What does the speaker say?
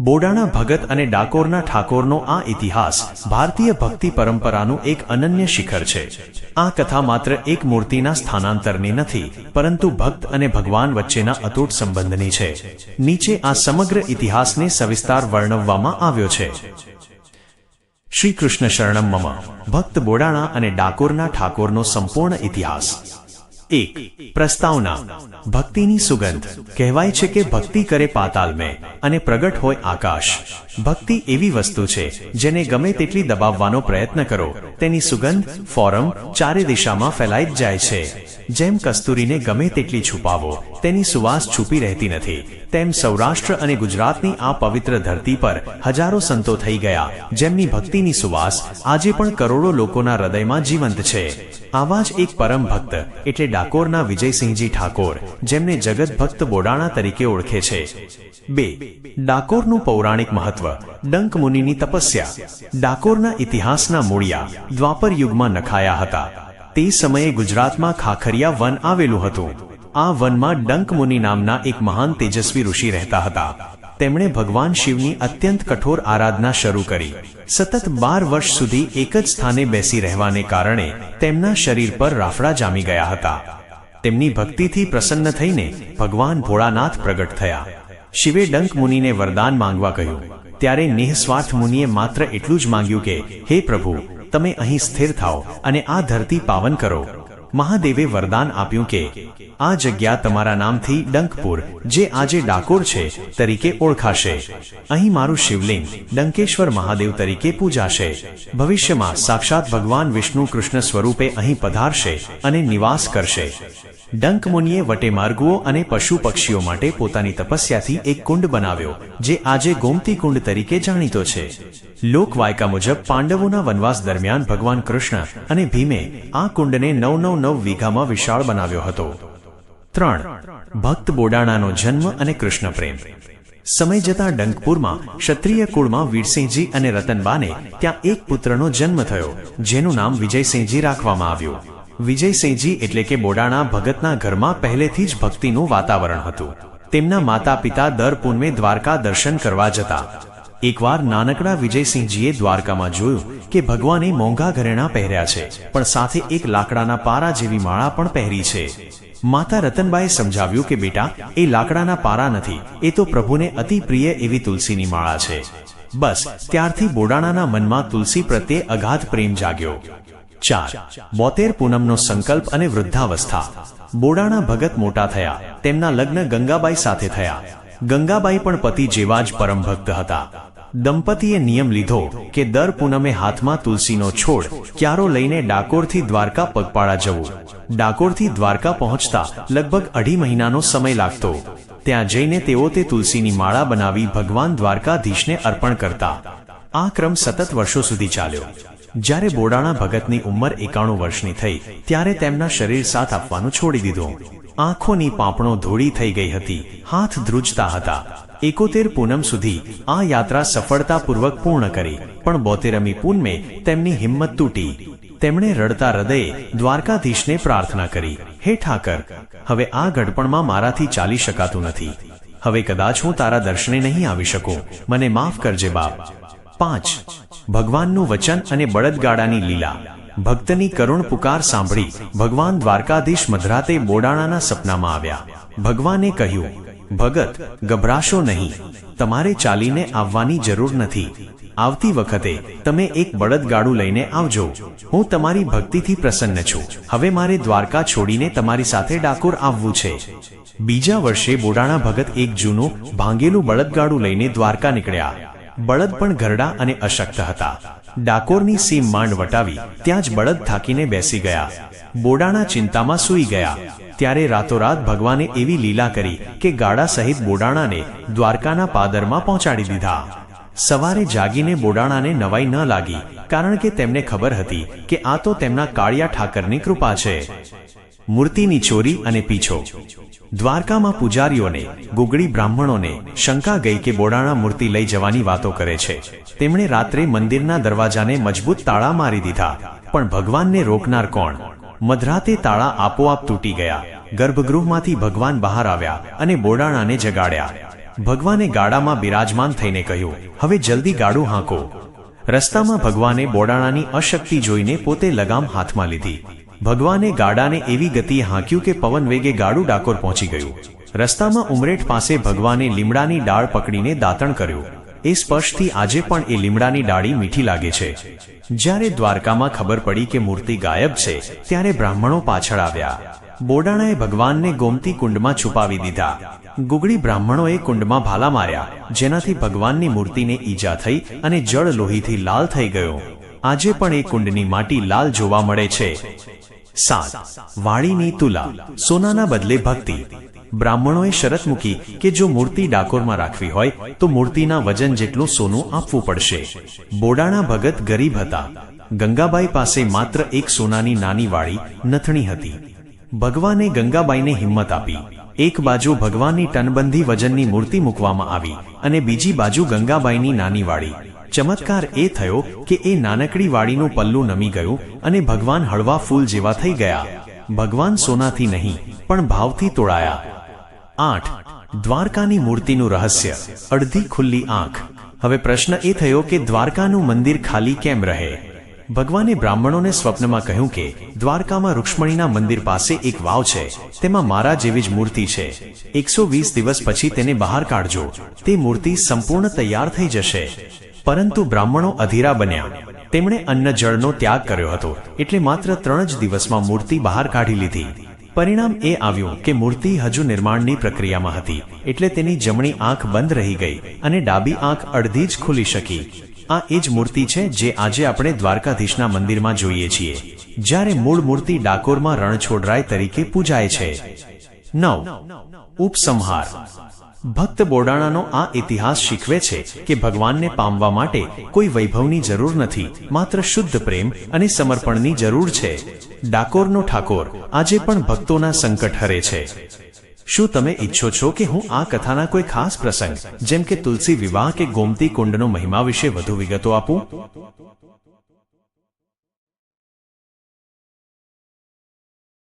બોડાણા ભગત અને ડાકોરના ઠાકોરનો આ ઇતિહાસ ભારતીય ભક્તિ પરંપરાનું એક અનન્ય શિખર છે. આ કથા માત્ર એક મૂર્તિના સ્થાનાંતરની નથી, પરંતુ ભક્ત અને ભગવાન વચ્ચેના અતૂટ સંબંધની છે. નીચે આ સમગ્ર ઇતિહાસને સવિસ્તાર વર્ણવવામાં આવ્યો છે. શ્રી કૃષ્ણ શરણમ મમ. ભક્ત બોડાણા અને ડાકોરના ઠાકોરનો સંપૂર્ણ ઇતિહાસ. એક, પ્રસ્તાવના. ભક્તિની સુગંધ. કહેવાય છે કે ભક્તિ કરે પાતાલ મેં અને પ્રગટ હોય આકાશ. ભક્તિ એવી વસ્તુ છે, જેને ગમે તેટલી દબાવવાનો પ્રયત્ન કરો. તેની સુગંધ, ફોરમ, ચારે દિશામાં ફેલાઈ જાય છે. જેમ કસ્તુરીને ગમે તેટલી છુપાવો, તેની સુવાસ છુપી રહેતી નથી. તેમ સૌરાષ્ટ્ર અને ગુજરાતની આ પવિત્ર ધરતી પર હજારો સંતો થઈ ગયા, જેમની ભક્તિની સુવાસ આજે પણ કરોડો લોકોના હૃદયમાં જીવંત છે. આવા જ એક પરમ ભક્ત, એટલે ડાકોરના વિજયસિંહજી ઠાકોર, જેમને જગત ભક્ત બોડાણા તરીકે ઓળખે છે. બે, ડાકોરનું પૌરાણિક મહત્વ. ડંક મુનિની તપસ્યા, ડાકોરના ઇતિહાસના મૂળિયા, દ્વાપર યુગમાં નખાયા હતા. તે સમયે ગુજરાતમાં ખાખરિયા વન આવેલું હતું. આ વનમાં ડંકમુનિ નામના એક મહાન તેજસ્વી ઋષિ રહેતા હતા. તેમણે ભગવાન શિવની અત્યંત કઠોર આરાધના શરૂ કરી. સતત બાર વર્ષ સુધી એક જ સ્થાને બેસી રહેવાને કારણે તેમના શરીર પર રાફડા જામી ગયા હતા. તેમની ભક્તિથી પ્રસન્ન થઈને ભગવાન ભોળાનાથ પ્રગટ થયા. શિવે ડંક મુનિને વરદાન માંગવા કહ્યું ત્યારે નિઃસ્વાર્થ મુનિએ માત્ર એટલું જ માંગ્યું કે, હે પ્રભુ, તમે અહીં સ્થિર થાઓ અને આ ધરતી પાવન કરો. મહાદેવે વરદાન આપ્યું કે, આ જગ્યા તમારા નામથી ડંકપુર, જે આજે ડાકોર છે, તરીકે ઓળખાશે. અહીં મારું શિવલિંગ, ડંકેશ્વર મહાદેવ તરીકે પૂજાશે. ભવિષ્યમાં સાક્ષાત ભગવાન વિષ્ણુ કૃષ્ણ સ્વરૂપે અહીં પધારશે અને નિવાસ કરશે. ડંક મુનિએ વટે માર્ગુઓ અને પશુ પક્ષીઓ માટે પોતાની તપસ્યાથી એક કુંડ બનાવ્યો, જે આજે ગોમતી કુંડ તરીકે જાણીતો છે. લોકવાયકા મુજબ પાંડવોના વનવાસ દરમિયાન ભગવાન કૃષ્ણ અને ભીમે આ કુંડને નવ નવ નવ વીઘામાં વિશાળ બનાવ્યો હતો. ત્રણ, ભક્ત બોડાણાનો જન્મ અને કૃષ્ણ પ્રેમ. સમય જતા ડંકપુરમાં ક્ષત્રિય કુળમાં વીરસિંહજી અને રતનબાને ત્યાં એક પુત્રનો જન્મ થયો, જેનું નામ વિજયસિંહજી રાખવામાં આવ્યું. વિજયસિંહજી એટલે કે બોડાણા ભગતના ઘરમાં પહેલેથી જ ભક્તિનું વાતાવરણ હતું. તેમના માતા પિતા દર પૂનમે દ્વારકા દર્શન કરવા જતા. એકવાર નાનકડા વિજયસિંહજીએ દ્વારકામાં જોયું કે ભગવાને મોંઘા ઘરેણા પહેર્યા છે, પણ સાથે એક લાકડાના પારા જેવી માળા પણ પહેરી છે. માતા રતનબાએ સમજાવ્યું કે બેટા, એ લાકડાના પારા નથી, એ તો પ્રભુને અતિ પ્રિય એવી તુલસીની માળા છે. બસ, ત્યારથી બોડાણાના મનમાં તુલસી પ્રત્યે અગાધ પ્રેમ જાગ્યો. ચાર, બોતેર પૂનમનો સંકલ્પ અને વૃદ્ધાવસ્થા. બોડાણા ભગત મોટા થયા, તેમના લગ્ન ગંગાબાઈ સાથે થયા. ગંગાબાઈ પણ પતિ જેવા જ પરમ ભક્ત હતા. દંપતીએ નિયમ લીધો કે દર પૂનમે હાથમાં તુલસીનો છોડ ક્યારો લઈને ડાકોરથી દ્વારકા પગપાળા જવું. ડાકોરથી દ્વારકા પહોંચતા લગભગ અઢી મહિનાનો સમય લાગતો. ત્યાં જઈને તેઓ તે તુલસીની માળા બનાવી ભગવાન દ્વારકાધીશને અર્પણ કરતા. આ ક્રમ સતત વર્ષો સુધી ચાલ્યો. જ્યારે બોડાણા ભગતની ઉંમર એકાણું વર્ષની થઈ, ત્યારે તેમના શરીર સાથ આપવાનું છોડી દીધું. આંખોની પાંપણો ધોળી થઈ ગઈ હતી. હાથ ધ્રુજતા હતા. એકોતેર પૂનમ સુધી આ યાત્રા સફળતાપૂર્વક પૂર્ણ કરી. પણ બોતેરમી પૂનમે તેમની હિંમત તૂટી. તેમણે રડતા હૃદયે દ્વારકાધીશને પ્રાર્થના કરી, હે ઠાકર, હવે આ ગડપણમાં મારાથી ચાલી શકાતું નથી. હવે કદાચ હું તારા દર્શને નહીં આવી શકું. મને માફ કરજે બાપ. પાંચ. ભગવાનનું વચન અને બળદગાડાની લીલા. ભક્તની કરુણ પુકાર સાંભળી ભગવાન દ્વારકાધીશ મધરાતે બોડાણાના સપનામાં આવ્યા. ભગવાને કહ્યું, ભગત, ગભરાશો નહીં. તમારે ચાલીને આવવાની જરૂર નથી. આવતી વખતે તમે એક બળદગાડું લઈને આવજો. હું તમારી ભક્તિથી પ્રસન્ન છું. હવે મારે દ્વારકા છોડીને તમારી સાથે ડાકોર આવવું છે. બીજા વર્ષે બોડાણા ભગત એક જૂનું, ભાંગેલું બળદગાડું લઈને દ્વારકા નીકળ્યા. બળદ પણ ઘરડા અને અશક્ત હતા. ડાકોરની સીમ માંડ વટાવી ત્યાં જ બળદ થાકીને બેસી ગયા. બોડાણા ચિંતામાં સૂઈ ગયા. ત્યારે રાતોરાત ભગવાને એવી લીલા કરી કે ગાડા સહિત બોડાણાને દ્વારકાના પાદરમાં પહોંચાડી દીધા. સવારે જાગીને બોડાણાને નવાઈ ન લાગી, કારણ કે તેમને ખબર હતી કે આ તો તેમના કાળિયા ઠાકરની કૃપા છે. મૂર્તિની ચોરી અને પીછો. દ્વારકામાં પૂજારીઓને, ગુગળી બ્રાહ્મણોને શંકા ગઈ કે બોડાણા મૂર્તિ લઈ જવાની વાતો કરે છે. તેમણે રાત્રે મંદિરના દરવાજાને મજબૂત તાળા મારી દીધા, પણ ભગવાનને રોકનાર કોણ? મધરાતે તાળા આપોઆપ તૂટી ગયા. ગર્ભગૃહમાંથી ભગવાન બહાર આવ્યા અને બોડાણાને જગાડ્યા. ભગવાને ગાડામાં બિરાજમાન થઈને કહ્યું, હવે જલ્દી ગાડું હાંકો. રસ્તામાં ભગવાને બોડાણાની અશક્તિ જોઈને પોતે લગામ હાથમાં લીધી. ભગવાને ગાડાને એવી ગતિએ હાંક્યું કે પવન વેગે ગાડું ડાકોર પહોંચી ગયું. રસ્તામાં ઉમરેઠ પાસે ભગવાને લીમડાની ડાળ પકડીને દાતણ કર્યું. એ સ્પર્શથી આજે પણ એ લીમડાની ડાળી મીઠી લાગે છે. જ્યારે દ્વારકામાં ખબર પડી કે મૂર્તિ ગાયબ છે, ત્યારે બ્રાહ્મણો પાછળ આવ્યા. બોડાણાએ ભગવાનને ગોમતી કુંડમાં છુપાવી દીધા. ગુગળી બ્રાહ્મણોએ કુંડમાં ભાલા માર્યા, જેનાથી ભગવાનની મૂર્તિને ઈજા થઈ અને જળ લોહીથી લાલ થઈ ગયો. આજે પણ એ કુંડની માટી લાલ જોવા મળે છે. સાત, વાળીની તુલા, સોનાના બદલે ભક્તિ. બ્રાહ્મણોએ શરત મૂકી કે જો મૂર્તિ ડાકોરમાં રાખવી હોય, તો મૂર્તિના વજન જેટલું સોનું આપવું પડશે. બોડાણા ભગત ગરીબ હતા. ગંગાબાઈ પાસે માત્ર એક સોનાની નાની વાળી, નથણી હતી. ભગવાને ગંગાબાઈને હિંમત આપી. એક બાજુ ભગવાનની ટનબંધી વજનની મૂર્તિ મૂકવામાં આવી અને બીજી બાજુ ગંગાબાઈની નાની વાળી. ચમત્કાર એ થયો કે એ નાનકડી વાડીનું પલ્લું નમી ગયું અને ભગવાન હળવા ફૂલ જેવા થઈ ગયા. ભગવાન સોનાથી નહીં, પણ ભાવથી તોડાયા આઠ, દ્વારકાની મૂર્તિનું રહસ્ય. અડધી ખુલ્લી આંખ. હવે પ્રશ્ન એ થયો કે દ્વારકાનું મંદિર ખાલી કેમ રહે? ભગવાને બ્રાહ્મણોને સ્વપ્નમાં કહ્યું કે, દ્વારકામાં રૂક્ષ્મણીના મંદિર પાસે એક વાવ છે. તેમાં મારા જેવી જ મૂર્તિ છે. એકસો વીસ દિવસ પછી તેને બહાર કાઢજો. તે મૂર્તિ સંપૂર્ણ તૈયાર થઈ જશે. પરંતુ બ્રાહ્મણો અધીરા બન્યા. તેમણે અન્ન જળનો ત્યાગ કર્યો હતો. એટલે માત્ર ત્રણ જ દિવસમાં મૂર્તિ બહાર કાઢી લીધી. પરિણામ એ આવ્યું કે મૂર્તિ હજુ નિર્માણની પ્રક્રિયામાં હતી. એટલે તેની જમણી આંખ બંધ રહી ગઈ અને ડાબી આંખ અડધી જ ખુલી શકી. આ એ જ મૂર્તિ છે જે આજે આપણે દ્વારકાધીશના મંદિરમાં જોઈએ છીએ. જ્યારે મૂળ મૂર્તિ ડાકોરમાં રણછોડરાય તરીકે પૂજાય છે. નવ. ઉપસંહાર. ભક્ત બોડાણાનો આ ઇતિહાસ શીખવે છે કે ભગવાનને પામવા માટે કોઈ વૈભવની જરૂર નથી, માત્ર શુદ્ધ પ્રેમ અને સમર્પણની જરૂર છે. ડાકોરનો ઠાકોર આજે પણ ભક્તોના સંકટ હરે છે. શું તમે ઈચ્છો છો કે હું આ કથાના કોઈ ખાસ પ્રસંગ, જેમ કે તુલસી વિવાહ કે ગોમતી કુંડનો મહિમા વિશે વધુ વિગતો આપું?